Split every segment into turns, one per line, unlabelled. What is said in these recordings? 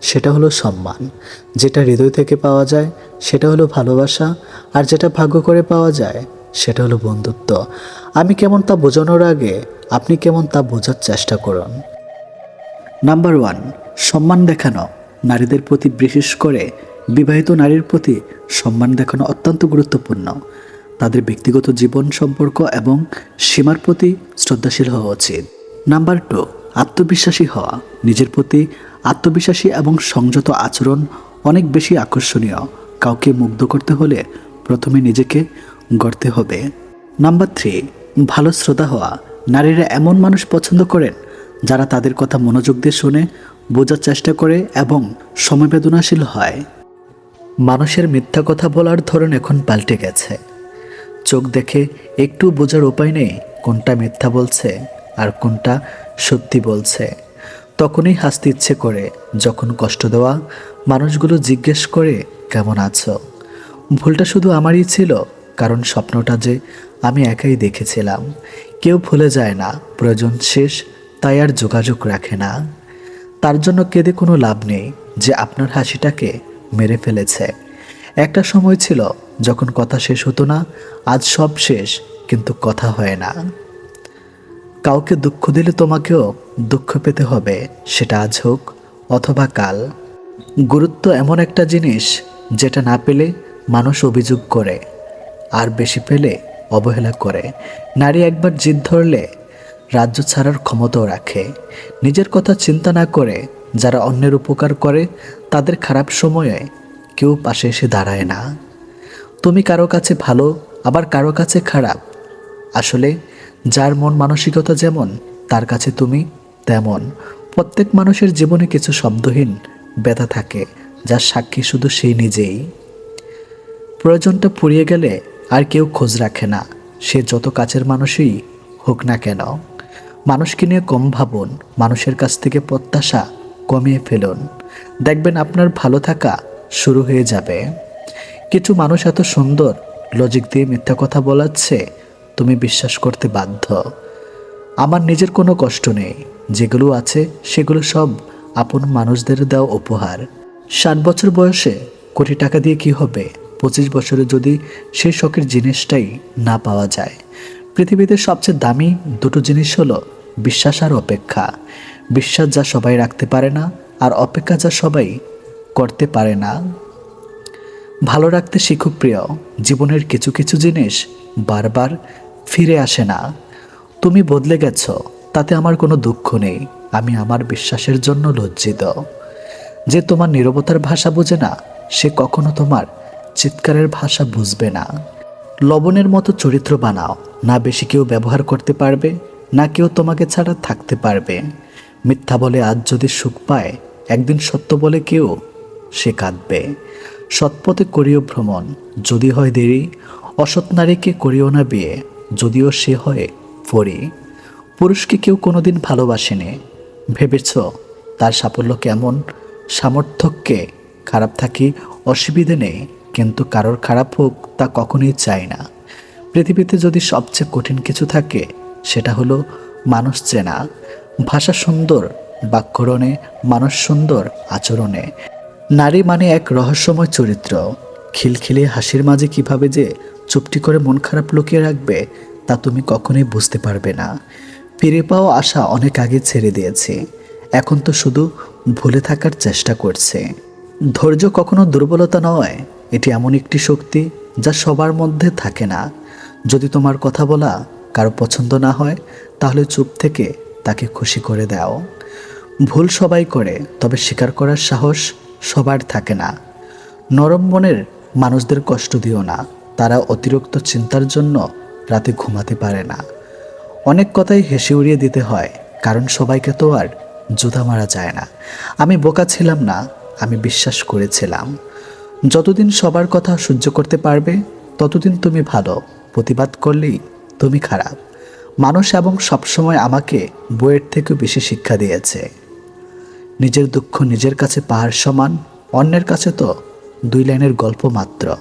সেটা হলো সম্মান। যেটা হৃদয় থেকে পাওয়া যায়, সেটা হলো ভালোবাসা, আর যেটা ভাগ্য করে পাওয়া যায়, সেটা হলো বন্ধুত্ব। আমি কেমন তা বোঝানোর আগে আপনি কেমন তা বোঝার চেষ্টা করুন। নাম্বার ওয়ান, সম্মান দেখানো। নারীদের প্রতি বিশেষ করে বিবাহিত নারীর প্রতি সম্মান দেখানো অত্যন্ত গুরুত্বপূর্ণ। তাদের ব্যক্তিগত জীবন সম্পর্ক এবং সীমার প্রতি শ্রদ্ধাশীল হওয়া উচিত। নাম্বার টু আত্মবিশ্বাসী হওয়া। নিজের প্রতি আত্মবিশ্বাসী এবং সংযত আচরণ অনেক বেশি আকর্ষণীয়। কাউকে মুগ্ধ করতে হলে প্রথমে নিজেকে গড়তে হবে। নাম্বার থ্রি ভালো শ্রোতা হওয়া। নারীরা এমন মানুষ পছন্দ করেন যারা তাদের কথা মনোযোগ দিয়ে শুনে, বোঝার চেষ্টা করে এবং সমবেদনাশীল হয়। মানুষের মিথ্যা কথা বলার ধরন এখন পাল্টে গেছে। চোখ দেখে একটু বোঝার উপায় নেই কোনটা মিথ্যা বলছে। আর কোনটা সত্যি বলছে। তখনই হাসতে ইচ্ছে করে, যখন কষ্ট দেওয়া মানুষগুলো জিজ্ঞেস করে, কেমন আছো? ভুলটা শুধু আমারই ছিল, কারণ স্বপ্নটা যে আমি একাই দেখেছিলাম। কেউ ভুলে যায় না, প্রয়োজন শেষ, তাই আর যোগাযোগ রাখে না। তার জন্য কেঁদে কোনো লাভ নেই যে আপনার হাসিটাকে মেরে ফেলেছে। একটা সময় ছিল যখন কথা শেষ হতো না, আজ সব শেষ, কিন্তু কথা হয় না। কাউকে দুঃখ দিলে তোমাকেও দুঃখ পেতে হবে, সেটা আজ হোক অথবা কাল। গুরুত্ব এমন একটা জিনিস যেটা না পেলে মানুষ অভিযোগ করে, আর বেশি পেলে অবহেলা করে। নারী একবার জিদ ধরলে রাজ্য ছাড়ার ক্ষমতাও রাখে। নিজের কথা চিন্তা না করে যারা অন্যের উপকার করে, তাদের খারাপ সময়ে কেউ পাশে এসে দাঁড়ায় না। তুমি কারও কাছে ভালো, আবার কারও কাছে খারাপ। আসলে যার মন মানসিকতা যেমন, তার কাছে তুমি তেমন। প্রত্যেক মানুষের জীবনে কিছু শব্দহীন ব্যথা থাকে, যার সাক্ষী শুধু সেই নিজেই। প্রয়োজনটা পুড়িয়ে গেলে আর কেউ খোঁজ রাখে না, সে যত কাছের মানুষই হোক না কেন। মানুষকে নিয়ে কম ভাবুন, মানুষের কাছ থেকে প্রত্যাশা কমিয়ে ফেলুন। দেখবেন আপনার ভালো থাকা শুরু হয়ে যাবে। কিছু মানুষ এত সুন্দর লজিক দিয়ে মিথ্যা কথা বলাচ্ছে তুমি বিশ্বাস করতে বাধ্য। আমার নিজের কোনো কষ্ট নেই। যেগুলো আছে, সেগুলো সব আপন মানুষদের দেওয়া উপহার। ষাট বছর বয়সে কোটি টাকা দিয়ে কি হবে? পঁচিশ বছরে যদি সেই শখের জিনিসটাই না পাওয়া যায়। পৃথিবীতে সবচেয়ে দামি দুটো জিনিস হলো বিশ্বাস আর অপেক্ষা। বিশ্বাস যা সবাই রাখতে পারে না, আর অপেক্ষা যা সবাই করতে পারে না। ভালো রাখতে শিখুক প্রিয়। জীবনের কিছু কিছু জিনিস বারবার ফিরে আসে না। তুমি বদলে গেছো, তাতে আমার কোনো দুঃখ নেই। আমি আমার বিশ্বাসের জন্য লজ্জিত। যে তোমার নীরবতার ভাষা বোঝে না, সে কখনো তোমার চিৎকারের ভাষা বুঝবে না। লবণের মতো চরিত্র বানাও, না বেশি কেউ ব্যবহার করতে পারবে, না কেউ তোমাকে ছাড়া থাকতে পারবে। মিথ্যা বলে আজ যদি সুখ পায়, একদিন সত্য বলে কেউ সে কাঁদবে। সৎপথে করিও ভ্রমণ, যদি হয় দেরি, অসৎ নারীকে করিও না বিয়ে। যদিও সে হয় পরি পুরুষকে কেউ কোনোদিন ভালোবাসেনি। ভেবেছ তার সাফল্য কেমন? সামর্থ্যকে খারাপ থাকি অসুবিধে নেই, কিন্তু কারোর খারাপ হোক তা কখনোই চাই না। পৃথিবীতে যদি সবচেয়ে কঠিন কিছু থাকে, সেটা হলো মানুষ চেনা। ভাষা সুন্দর, বাক্যরণে মানুষ সুন্দর, আচরণে। নারী মানে এক রহস্যময় চরিত্র। খিলখিলে হাসির মাঝে কীভাবে যে চুপটি করে মন খারাপ লুকিয়ে রাখবে, তা তুমি কখনোই বুঝতে পারবে না। ফিরে পাওয়া আশা অনেক আগে ছেড়ে দিয়েছে। এখন তো শুধু ভুলে থাকার চেষ্টা করছে। ধৈর্য কখনো দুর্বলতা নয়, এটি এমন একটি শক্তি যা সবার মধ্যে থাকে না। যদি তোমার কথা বলা কারও পছন্দ না হয়, তাহলে চুপ থেকে তাকে খুশি করে দাও। ভুল সবাই করে, তবে স্বীকার করার সাহস সবার থাকে না। নরম মনের মানুষদের কষ্ট দিও না। তারা অতিরিক্ত চিন্তার জন্য রাতে ঘুমাতে পারে না। অনেক কথাই হেসে উড়িয়ে দিতে হয়, কারণ সবাইকে তো আর জুতা মারা যায় না। আমি বোকা ছিলাম না, আমি বিশ্বাস করেছিলাম। যতদিন সবার কথা সহ্য করতে পারবে, ততদিন তুমি ভালো, প্রতিবাদ করলেই তুমি খারাপ। মানুষ এবং সবসময় আমাকে বইয়ের থেকেও বেশি শিক্ষা দিয়েছে। নিজের দুঃখ নিজের কাছে পাহাড় সমান, অন্যের কাছে তো দুই লাইনের গল্প মাত্র।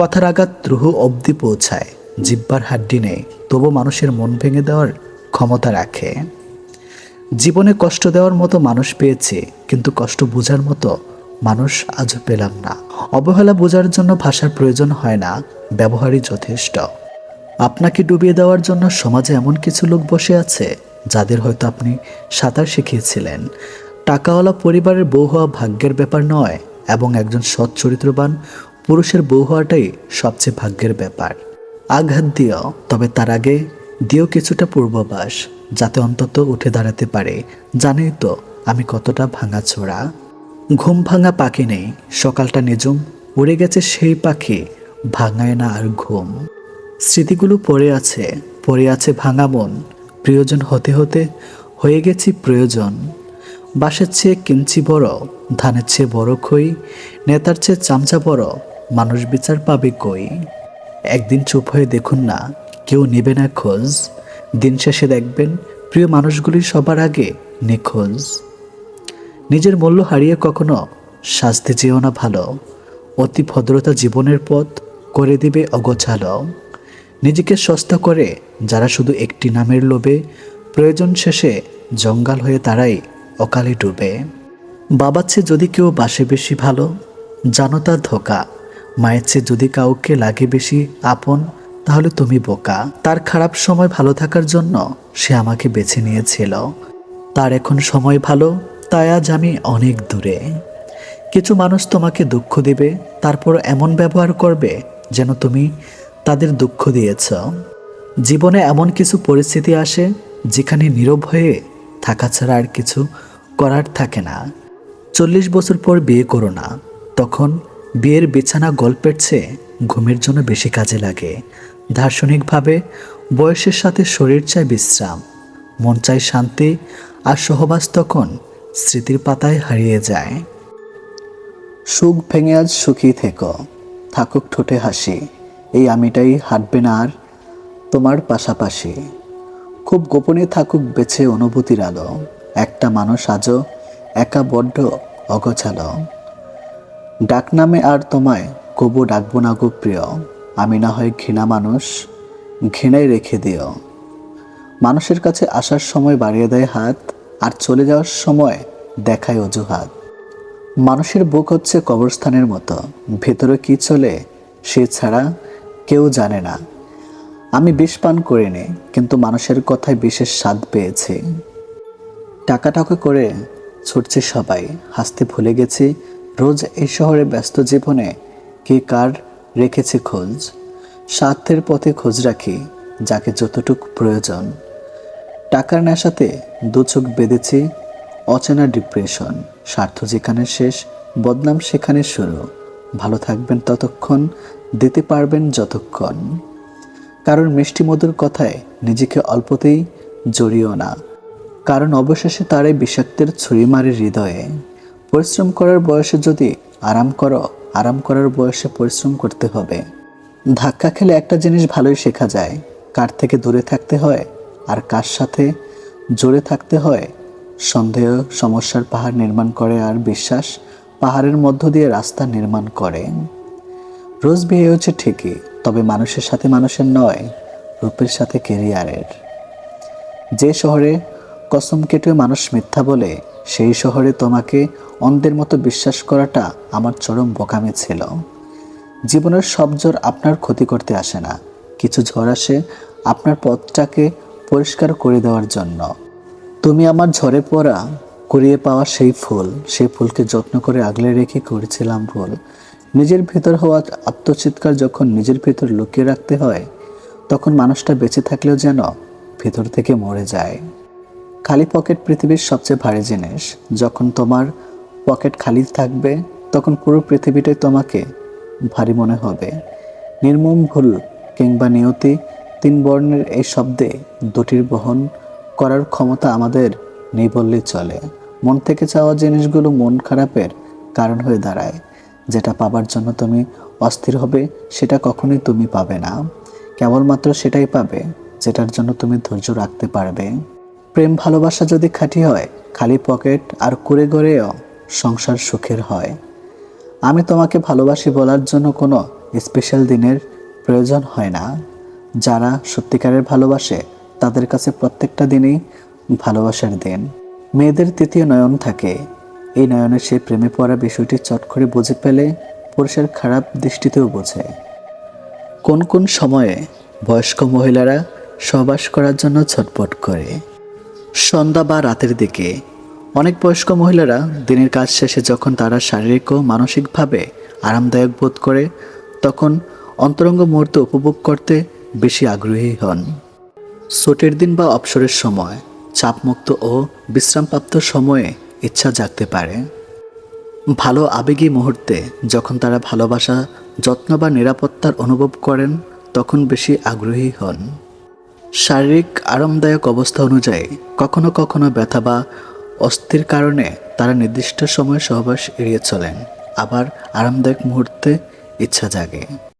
কথার আঘাত রুহু অবধি পৌঁছায়, জিব্বার হাড্ডি নেই, তবু মানুষের মন ভেঙে দেওয়ার ক্ষমতা রাখে। জীবনে কষ্ট দেওয়ার মতো মানুষ পেয়েছি, কিন্তু কষ্ট বোঝার মতো মানুষ আজও পেলাম না। অবহেলা বোঝার জন্য ভাষার প্রয়োজন হয় না, ব্যবহারই যথেষ্ট। আপনাকে ডুবিয়ে দেওয়ার জন্য সমাজে এমন কিছু লোক বসে আছে, যাদের হয়তো আপনি সাঁতার শিখিয়েছিলেন। টাকাওয়ালা পরিবারের বউ হওয়া ভাগ্যের ব্যাপার নয়, এবং একজন সৎ চরিত্রবান পুরুষের বউ হওয়াটাই সবচেয়ে ভাগ্যের ব্যাপার। আঘাত দিও, তবে তার আগে দিও কিছুটা পূর্বাভাস, যাতে অন্তত উঠে দাঁড়াতে পারে। জানেই তো, আমি কতটা ভাঙা ছোড়া ঘুম ভাঙা পাখি নেই, সকালটা নিজুম উড়ে গেছে সেই পাখি, ভাঙায় না আর ঘুম। স্মৃতিগুলো পড়ে আছে পড়ে আছে ভাঙা মন, প্রিয়জন হতে হতে হয়ে গেছি প্রয়োজন। বাসের চেয়ে কিঞ্চি বড়, ধানের চেয়ে বড় খই, নেতার চেয়ে চামচা বড় মানুষ বিচার পাবে কই? একদিন চুপ হয়ে দেখুন না, কেউ নেবে না খোঁজ। দিন শেষে দেখবেন প্রিয় মানুষগুলি সবার আগে নিখোঁজ। নিজের মূল্য হারিয়ে কখনো শাস্তি চেয়েও না ভালো। অতি ভদ্রতা জীবনের পথ করে দিবে অগোছালো। নিজেকে সস্তা করে যারা শুধু একটি নামের লোভে, প্রয়োজন শেষে জঙ্গল হয়ে তারাই অকালে ডুবে। বাবার চেয়ে যদি কেউ বাসে বেশি ভালো, জানো তার ধোকা। মায়ের চেয়ে যদি কাউকে লাগে বেশি আপন, তাহলে তুমি বোকা। তার খারাপ সময় ভালো থাকার জন্য সে আমাকে বেছে নিয়েছিল। তার এখন সময় ভালো, তাই আজ আমি অনেক দূরে। কিছু মানুষ তোমাকে দুঃখ দিবে, তারপর এমন ব্যবহার করবে যেন তুমি তাদের দুঃখ দিয়েছ। জীবনে এমন কিছু পরিস্থিতি আসে যেখানে নীরব হয়ে থাকা ছাড়া আর কিছু করার থাকে না। চল্লিশ বছর পর বিয়ে করো না। তখন বিয়ের বিছানা গল্পের চেয়ে ঘুমের জন্য বেশি কাজে লাগে। দার্শনিকভাবে বয়সের সাথে শরীর চায় বিশ্রাম, মন চায় শান্তি আর সহবাস তখন স্মৃতির পাতায় হারিয়ে যায়। সুখ ভেঙে আজ সুখী থেকো, থাকুক ঠোঁটে হাসি, এই আমিটাই হাঁটবে না আর তোমার পাশাপাশি। খুব গোপনে থাকুক বেছে অনুভূতির আলো, একটা মানুষ আজও একা বড্ড অগোছালো। ডাকনামে আর তোমায় কবু ডাকবো না গো প্রিয়। আমি না হয় ঘৃণা মানুষ ঘৃণায় রেখে দিও। মানুষের কাছে আসার সময় বাড়িয়ে দেয় হাত, আর চলে যাওয়ার সময় দেখায় অজুহাত। মানুষের বুক হচ্ছে কবরস্থানের মতো, ভেতরে কি চলে সে ছাড়া কেউ জানে না। আমি বিষ পান করিনি, কিন্তু মানুষের কথায় বিশেষ স্বাদ পেয়েছি। টাকা টাকা করে ছুটছে সবাই, হাসতে ভুলে গেছি রোজ এই শহরে ব্যস্ত জীবনে কে কার রেখেছে খোঁজ? স্বার্থের পথে খোঁজ রাখি যাকে যতটুকু প্রয়োজন। টাকার নেশাতে দু চোখ বেঁধেছি অচেনা ডিপ্রেশন। স্বার্থ যেখানে শেষ, বদনাম সেখানে শুরু। ভালো থাকবেন ততক্ষণ, দিতে পারবেন যতক্ষণ। কারণ মিষ্টি মধুর কথায় নিজেকে অল্পতেই জড়িও না। কারণ অবশেষে তারাই বিষাক্তের ছুরি মারে হৃদয়ে। পরিশ্রম করার বয়সে যদি আরাম করো, আরাম করার বয়সে পরিশ্রম করতে হবে। ধাক্কা খেলে একটা জিনিস ভালোই শেখা যায়, কার থেকে দূরে থাকতে হয় আর কার সাথে জোরে থাকতে হয়। সন্দেহ সমস্যার পাহাড় নির্মাণ করে আর বিশ্বাস পাহাড়ের মধ্য দিয়ে রাস্তা নির্মাণ করে। রোজ বিয়ে হচ্ছে ঠিকই, তবে মানুষের সাথে মানুষের নয়, রূপের সাথে কেরিয়ারের যে শহরে কসম কেটে মানুষ মিথ্যা বলে সেই শহরে তোমাকে অন্ধের মতো বিশ্বাস করাটা আমার চরম বোকামি ছিল। জীবনের সব জ্বর আপনার ক্ষতি করতে আসে না। কিছু ঝড় আসে আপনার পথটাকে পরিষ্কার করে দেওয়ার জন্য। তুমি আমার ঝরে পড়া, কুড়িয়ে পাওয়া সেই ফুল, সেই ফুলকে যত্ন করে আগলে রেখে করেছিলাম ভুল। নিজের ভেতর হওয়া আত্মচিৎকার যখন নিজের ভেতর লুকিয়ে রাখতে হয়, তখন মানুষটা বেঁচে থাকলেও যেন ভেতর থেকে মরে যায়। খালি পকেট পৃথিবীর সবচেয়ে ভারী জিনিস। যখন তোমার পকেট খালি থাকবে, তখন পুরো পৃথিবীটাই তোমাকে ভারী মনে হবে। নির্মম ভুল কিংবা নিয়তি তিন বর্ণের এই শব্দে দুটির বহন করার ক্ষমতা আমাদের নেই বললেই চলে। মন থেকে চাওয়া জিনিসগুলো মন খারাপের কারণ হয়ে দাঁড়ায়। যেটা পাবার জন্য তুমি অস্থির হবে, সেটা কখনোই তুমি পাবে না। কেবলমাত্র সেটাই পাবে, যেটার জন্য তুমি ধৈর্য রাখতে পারবে। প্রেম ভালোবাসা যদি খাঁটি হয়, খালি পকেট আর কুড়ে গড়েও সংসার সুখের হয়। আমি তোমাকে ভালোবাসি বলার জন্য কোনো স্পেশাল দিনের প্রয়োজন হয় না। যারা সত্যিকারের ভালোবাসে, তাদের কাছে প্রত্যেকটা দিনই ভালোবাসার দিন। মেয়েদের তৃতীয় নয়ন থাকে। এই নয়নে সে প্রেমে পড়া বিষয়টি চট করে বুঝে পেলে পুরুষের খারাপ দৃষ্টিতেও বোঝে। কোন কোন সময়ে বয়স্ক মহিলারা সহবাস করার জন্য ছটপট করে? সন্ধ্যা বা রাতের দিকে, অনেক বয়স্ক মহিলারা দিনের কাজ শেষে যখন তারা শারীরিক ও মানসিকভাবে আরামদায়ক বোধ করে, তখন অন্তরঙ্গ মুহূর্ত উপভোগ করতে বেশি আগ্রহী হন। সোটের দিন বা অবসরের সময় চাপমুক্ত ও বিশ্রামপ্রাপ্ত সময়ে ইচ্ছা জাগতে পারে। ভালো আবেগী মুহূর্তে যখন তারা ভালোবাসা, যত্ন বা নিরাপত্তার অনুভব করেন, তখন বেশি আগ্রহী হন। শারীরিক আরামদায়ক অবস্থা অনুযায়ী কখনো কখনো ব্যথা বা অস্থির কারণে তারা নির্দিষ্ট সময় সহবাস এড়িয়ে চলেন। আবার আরামদায়ক মুহূর্তে ইচ্ছা জাগে।